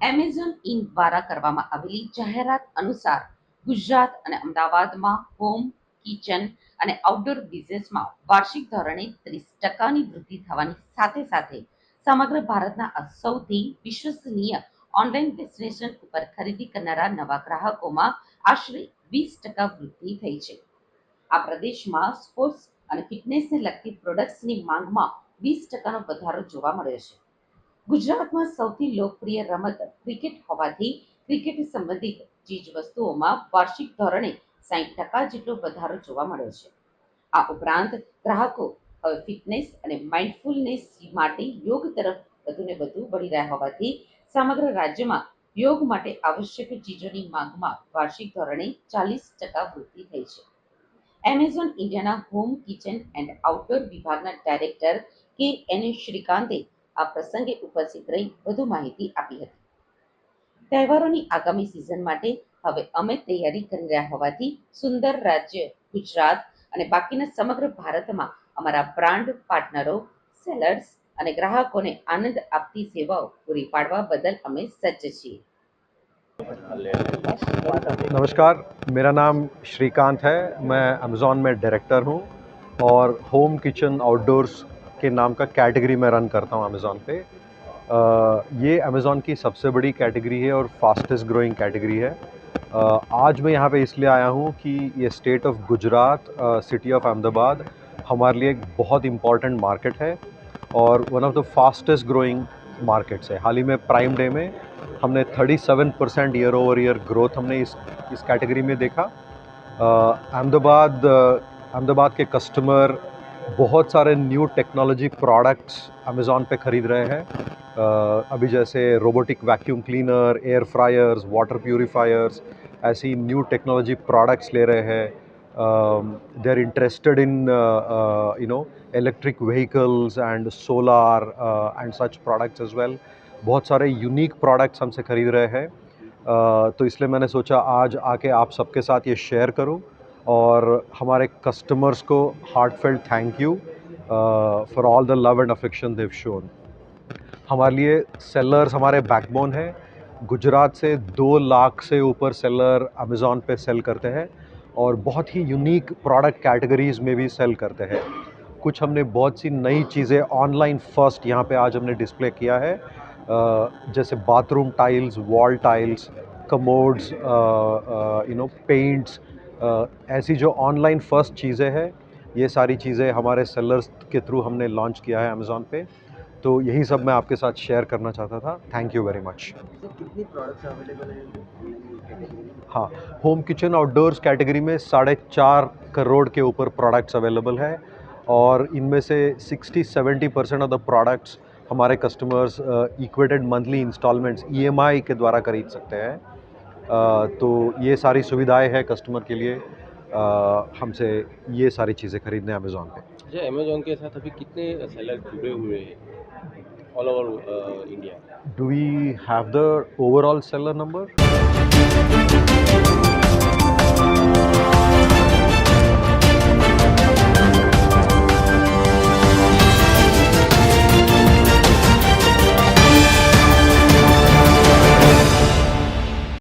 Amazon in દ્વારા કરવામાં આવેલી જાહેરાત અનુસાર ગુજરાત અને અમદાવાદમાં હોમ કિચન અને આઉટડોર બિઝનેસમાં વાર્ષિક ધોરણે ત્રીસ ટકાની વૃદ્ધિ થવાની સાથે સાથે સમગ્ર ભારતના સૌથી વિશ્વસનીય ઓનલાઈન ડેસ્ટિનેશન ઉપર ખરીદી કરનારા નવા ગ્રાહકોમાં આશરે વીસ ટકા વૃદ્ધિ થઈ છે. આ પ્રદેશમાં સ્પોર્ટ્સ અને ફિટનેસને લગતી પ્રોડક્ટ્સની માંગમાં વીસ ટકાનો વધારો જોવા મળ્યો છે. ગુજરાતમાં સૌથી લોકપ્રિય રમત ક્રિકેટ હોવાથી ક્રિકેટ સંબંધિત ચીજ વસ્તુઓમાં વાર્ષિક ધોરણે સાહીઠ ટકા જેટલો વધારો જોવા મળ્યો છે. આ ઉપરાંત ગ્રાહકો હવે ફિટનેસ અને માઇન્ડફુલનેસ માટે યોગ તરફ વધુને વધુ વળી રહ્યા હોવાથી સમગ્ર રાજ્યમાં યોગ માટે આવશ્યક ચીજોની માંગમાં વાર્ષિક ધોરણે ચાલીસ ટકા વૃદ્ધિ થઈ છે. એમેઝોન ઇન્ડિયાના હોમ કિચન એન્ડ આઉટડોર વિભાગના ડાયરેક્ટર કે એન શ્રીકાંતે આ પ્રસંગે ઉપસ્થિત રહી વધુ માહિતી આપી હતી તહેવારોની આગામી સિઝન માટે હવે અમે તૈયારી કરી રહ્યા હોવાથી સુંદર રાજ્ય ગુજરાત અને બાકીના સમગ્ર ભારતમાં અમારા બ્રાન્ડ પાર્ટનરો સેલર્સ અને ગ્રાહકોને આનંદ આપતી સેવાઓ પૂરી પાડવા બદલ અમે સજ્જ છીએ नमस्कार मेरा नाम श्रीकांत है मैं अमेज़ॉन में डायरेक्टर हूँ और होम किचन आउटडोर्स के नाम का कैटेगरी मैं रन करता हूँ अमेज़ॉन पे। अ, ये अमेज़ॉन की सबसे बड़ी कैटेगरी है और फास्टेस्ट ग्रोइंग कैटेगरी है। अ, आज मैं यहाँ पे इसलिए आया हूँ कि ये state of Gujarat city of Ahmedabad हमारे लिए एक बहुत इंपॉर्टेंट मार्केट है और one of the fastest growing markets है। हाल ही में प्राइम डे में हमने 37 percent year over year growth हमने इस इस कैटेगरी में देखा। अहमदाबाद अहमदाबाद के कस्टमर बहुत सारे न्यू टेक्नोलॉजी प्रोडक्ट्स अमेज़ॉन पे ख़रीद रहे हैं। अभी जैसे robotic vacuum cleaner air fryers water purifiers ऐसी न्यू टेक्नोलॉजी प्रोडक्ट्स ले रहे हैं। They are interested in you know electric vehicles and solar and such products as well बहुत सारे यूनिक प्रोडक्ट्स हमसे ख़रीद रहे हैं। अ, तो इसलिए मैंने सोचा आज आके आप सबके साथ ये शेयर करूँ। और हमारे कस्टमर्स को heartfelt thank you for all the love and affection they've shown हमारे लिए सेलर्स हमारे बैकबोन है। गुजरात से दो लाख से ऊपर सेलर अमेज़ॉन पे सेल करते हैं और बहुत ही यूनिक प्रोडक्ट कैटेगरीज़ में भी सेल करते हैं। कुछ हमने बहुत सी नई चीज़ें ऑनलाइन फ़र्स्ट यहाँ पे आज हमने डिस्प्ले किया है। जैसे bathroom tiles wall tiles commodes you know paints ऐसी जो ऑनलाइन फ़र्स्ट चीज़ें हैं ये सारी चीज़ें हमारे सेलर्स के थ्रू हमने लॉन्च किया है अमेज़ॉन पे। तो यही सब मैं आपके साथ शेयर करना चाहता था। थैंक यू वेरी मच कितनी प्रोडक्ट्स अवेलेबल है? हाँ होम किचन आउटडोर्स कैटेगरी में साढ़े चार करोड़ के ऊपर प्रोडक्ट्स अवेलेबल है और इनमें से 60-70 परसेंट ऑफ़ द प्रोडक्ट्स हमारे customers equated monthly instalments EMI के द्वारा खरीद सकते हैं। तो ये सारी सुविधाएँ हैं कस्टमर के लिए। हमसे ये सारी चीज़ें खरीदने अमेज़ोन पे। अच्छा अमेजोन के साथ अभी कितने सेलर जुड़े हुए हैं? All over India do we have the overall seller number